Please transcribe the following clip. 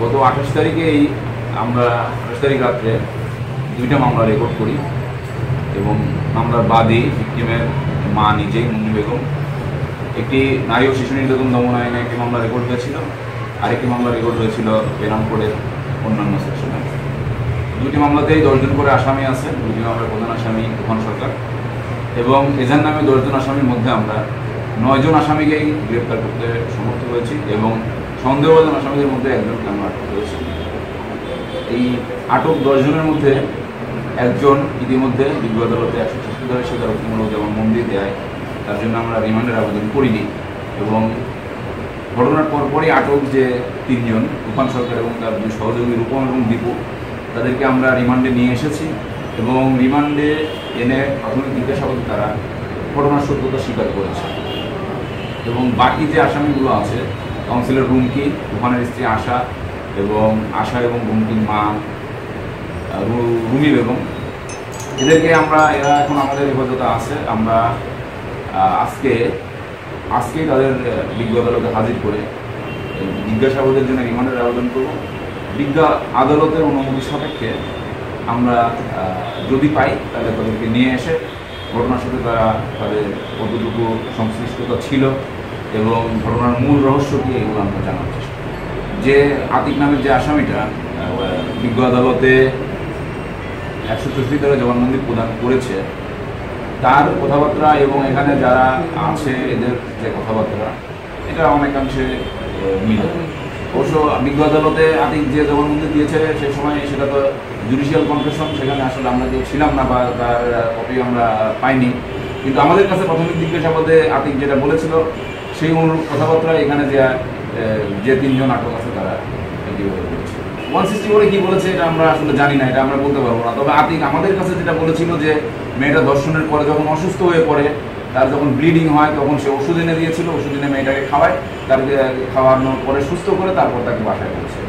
গত আঠাশ তারিখেই আমরা, আঠাশ তারিখ রাত্রে দুইটা মামলা রেকর্ড করি এবং মামলার বাদী ভিক্টিমের মা নিজেই মুন্নি বেগম। একটি নারী ও শিশু নির্যাতন দমন আইনে একটি মামলা রেকর্ড হয়েছিল, আরেকটি মামলা রেকর্ড হয়েছিল বেনাম কোডের অন্যান্য সেকশনে। দুটি মামলাতেই দশজন করে আসামি আছে দুটি মামলার প্রধান আসামি তুফান সরকার। এবং এজার নামে দশজন আসামির মধ্যে আমরা নয়জন আসামিকেই গ্রেপ্তার করতে সমর্থ হয়েছি এবং সন্দেহভাজন আসামিদের মধ্যে একজনকে আমরা আটক করেছি এই আটক দশজনের মধ্যে একজন ইতিমধ্যে বিজ্ঞ আদালতে একশো ছেষট্টি ধারা স্বীকারোক্তিমূলক যেমন মন্দির দেয়, তার জন্য আমরা রিমান্ডের আবেদন করিনি এবং ঘটনার পরপরই আটক যে তিনজন তুফান সরকার এবং তার দুই সহযোগী রূপম এবং দীপু, তাদেরকে আমরা রিমান্ডে নিয়ে এসেছি এবং রিমান্ডে এনে প্রাথমিক জিজ্ঞাসাবাদে তারা ঘটনার সত্যতা স্বীকার করেছে। এবং বাকি যে আসামিগুলো আছে কাউন্সিলর রুমকি তুফানের স্ত্রী আশা এবং আশা এবং রুমকির মা রুমি বেগম। এদেরকে আমরা, এরা এখন আমাদের হেফাজতে আছে। আমরা আজকে, আজকেই তাদের বিজ্ঞ আদালতে হাজির করে জিজ্ঞাসাবাদের জন্য রিমান্ডের আবেদন করব। বিজ্ঞ আদালতের অনুমতি সাপেক্ষে আমরা যদি পাই, তাহলে তাদেরকে নিয়ে এসে ঘটনার সাথে তারা তাদের কতটুকু সংশ্লিষ্টতা ছিল এবং ঘটনার মূল রহস্য কি এগুলো আমরা জানার চেষ্টা যে আতিক নামের যে আসামিটা বিজ্ঞ আদালতে একশো চৌষট্টি ধারা জবানবন্দি প্রদান করেছে, তার কথাবার্তা এবং এখানে যারা আছে, এদের যে কথাবার্তা, এটা অনেকাংশে মিল। অবশ্য বিজ্ঞ আদালতে আতিক যে জবানবন্দি দিয়েছে সেই সময় সেটা তো জুডিশিয়াল কনফেশন সেখানে আসলে আমরা কেউ ছিলাম না বা তার কপি আমরা পাইনি। কিন্তু আমাদের কাছে প্রাথমিক জিজ্ঞাসাবাদে আতিক যেটা বলেছিল সেই অনুরূপ কথাবার্তা এখানে যে যে তিনজন নাটক আছে তারা ওয়ান সিক্সটি ফোরে কী বলেছে এটা আমরা আসলে জানি না, এটা আমরা বলতে পারব না। তবে আতিক আমাদের কাছে যেটা বলেছিল যে, মেয়েটা দর্শনের পরে যখন অসুস্থ হয়ে পড়ে, তার যখন ব্লিডিং হয়, তখন সে ওষুধ এনে দিয়েছিল, ওষুধ এনে মেয়েটাকে খাওয়ায় তাকে খাওয়ানোর পরে সুস্থ করে তারপর তাকে বাসায় পৌঁছে